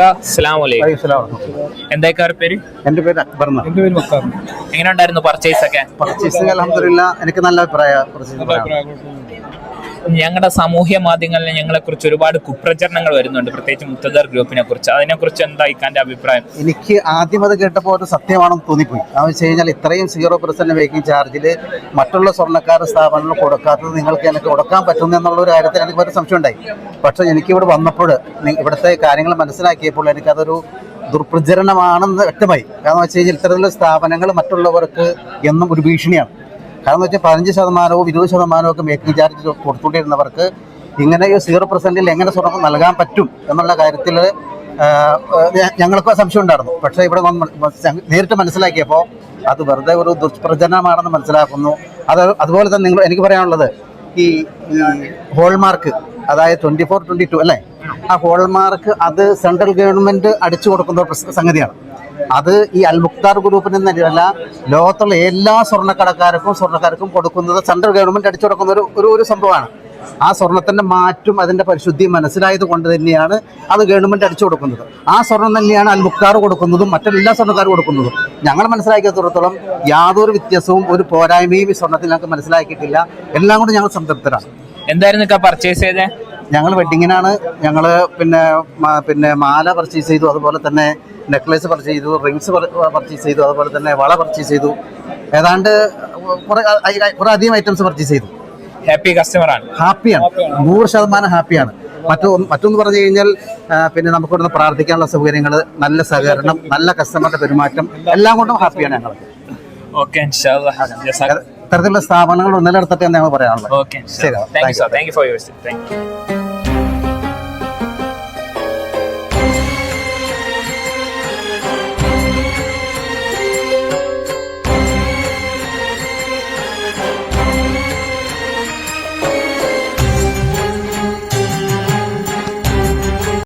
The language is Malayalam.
അസ്സലാമു അലൈക്കും. പേര്? എന്റെ പേര് അക്ബർ എന്നാണ്. എന്റെ പേര് എങ്ങനെ ഉണ്ടായിരുന്നു പർച്ചേസ് ഒക്കെ? പർച്ചേസ് അലഹമില്ല എനിക്ക് നല്ല അഭിപ്രായം. ഞങ്ങളുടെ സാമൂഹ്യ മാധ്യമങ്ങളിൽ ഞങ്ങളെ കുറിച്ച് ഒരുപാട് കുപ്രചരണങ്ങൾ വരുന്നുണ്ട്. പ്രത്യേകിച്ച് മുത്തദർ ഗ്രൂപ്പിനെ കുറിച്ച്. അതിനെ കുറിച്ച് എന്താ ഇക്കാന്റെ അഭിപ്രായം? എനിക്ക് ആദ്യം അത് കേട്ടപ്പോൾ ഒരു സത്യമാണെന്ന് തോന്നിപ്പോയി. അതെന്ന് വെച്ച് കഴിഞ്ഞാൽ ഇത്രയും സീറോ പെർസെന്റ് മേക്കിംഗ് ചാർജിൽ മറ്റുള്ള സ്വർണക്കാർ സ്ഥാപനങ്ങൾ കൊടുക്കാത്തത് നിങ്ങൾക്ക് എനിക്ക് കൊടുക്കാൻ പറ്റുന്നു എന്നുള്ള ഒരു കാര്യത്തിൽ എനിക്ക് ഒരു സംശയം ഉണ്ടായി. എനിക്ക് ഇവിടെ വന്നപ്പോൾ ഇവിടുത്തെ കാര്യങ്ങൾ മനസ്സിലാക്കിയപ്പോൾ എനിക്കതൊരു ദുർപ്രചരണമാണെന്ന് വ്യക്തമായി. കാരണം വെച്ച് കഴിഞ്ഞാൽ ഇത്തരത്തിലുള്ള സ്ഥാപനങ്ങൾ മറ്റുള്ളവർക്ക് എന്നും ഒരു ഭീഷണിയാണ്. കാരണം വെച്ചാൽ പതിനഞ്ച് ശതമാനവും ഇരുപത് ശതമാനവും ഒക്കെ മേക്കിംഗ് ചാർജ് കൊടുത്തുകൊണ്ടിരുന്നവർക്ക് ഇങ്ങനെ ഈ സീറോ പെർസെന്റിൽ എങ്ങനെ സ്വർണം നൽകാൻ പറ്റും എന്നുള്ള കാര്യത്തിൽ ഞങ്ങൾക്ക് സംശയം ഉണ്ടായിരുന്നു. പക്ഷേ ഇവിടെ നേരിട്ട് മനസ്സിലാക്കിയപ്പോൾ അത് വെറുതെ ഒരു ദുഷ്പ്രചരണമാണെന്ന് മനസ്സിലാക്കുന്നു. അത് അതുപോലെ തന്നെ നിങ്ങൾ എനിക്ക് പറയാനുള്ളത് ഈ ഹോൾമാർക്ക് അതായത് ട്വന്റി ഫോർ ട്വന്റി ടു അല്ലേ? ആ ഹോൾമാർക്ക് അത് സെൻട്രൽ ഗവൺമെന്റ് അടിച്ചു കൊടുക്കുന്ന സംഗതിയാണ്. അത് ഈ അൽ മുക്താർ ഗ്രൂപ്പിന് ലോകത്തുള്ള എല്ലാ സ്വർണക്കടക്കാർക്കും സ്വർണക്കാർക്കും കൊടുക്കുന്നത് സെൻട്രൽ ഗവൺമെന്റ് അടിച്ചു കൊടുക്കുന്ന ഒരു ഒരു ഒരു സംഭവമാണ്. ആ സ്വർണത്തിന്റെ മാറ്റും അതിന്റെ പരിശുദ്ധി മനസ്സിലായത് കൊണ്ട് തന്നെയാണ് അത് ഗവൺമെന്റ് അടിച്ചു കൊടുക്കുന്നത്. ആ സ്വർണം തന്നെയാണ് അൽമുക്താർ കൊടുക്കുന്നതും മറ്റെല്ലാ സ്വർണക്കാരും കൊടുക്കുന്നതും. ഞങ്ങൾ മനസ്സിലാക്കിയത്തോടത്തോളം യാതൊരു വ്യത്യാസവും ഒരു പോരായ്മയും ഈ സ്വർണത്തിൽ ഞങ്ങൾക്ക് മനസ്സിലാക്കിയിട്ടില്ല. എല്ലാം കൊണ്ട് ഞങ്ങൾ സംതൃപ്തരാണ്. എന്തായിരുന്നു പർച്ചേസ് ചെയ്തേ? ഞങ്ങൾ വെഡിങ്ങിനാണ്. ഞങ്ങൾ പിന്നെ പിന്നെ മാല പർച്ചേസ് ചെയ്തു. അതുപോലെ തന്നെ നെക്ലേസ് പർച്ചേസ് ചെയ്തു. റിങ്സ് പർച്ചേസ് ചെയ്തു. അതുപോലെ തന്നെ വള പർച്ചേസ് ചെയ്തു. ഏതാണ്ട് കുറെ കുറെ അധികം ഐറ്റംസ് പർച്ചേസ് ചെയ്തു. ഹാപ്പി കസ്റ്റമറാണ് ഹാപ്പിയാണ് നൂറ് ശതമാനം ഹാപ്പിയാണ് മറ്റു മറ്റൊന്ന് പറഞ്ഞു കഴിഞ്ഞാൽ പിന്നെ നമുക്ക് ഇവിടുന്ന് പ്രാർത്ഥിക്കാനുള്ള സൗകര്യങ്ങൾ നല്ല സഹകരണം നല്ല കസ്റ്റമറുടെ പെരുമാറ്റം എല്ലാം കൊണ്ടും ഹാപ്പിയാണ് ഞങ്ങൾ ഓക്കെ ഇത്തരത്തിലുള്ള സ്ഥാപനങ്ങൾ ഒന്നിലെടുത്തിട്ട് ഞങ്ങൾ പറയാനുള്ളത് ഓക്കെ ശരി thank you. For your thank you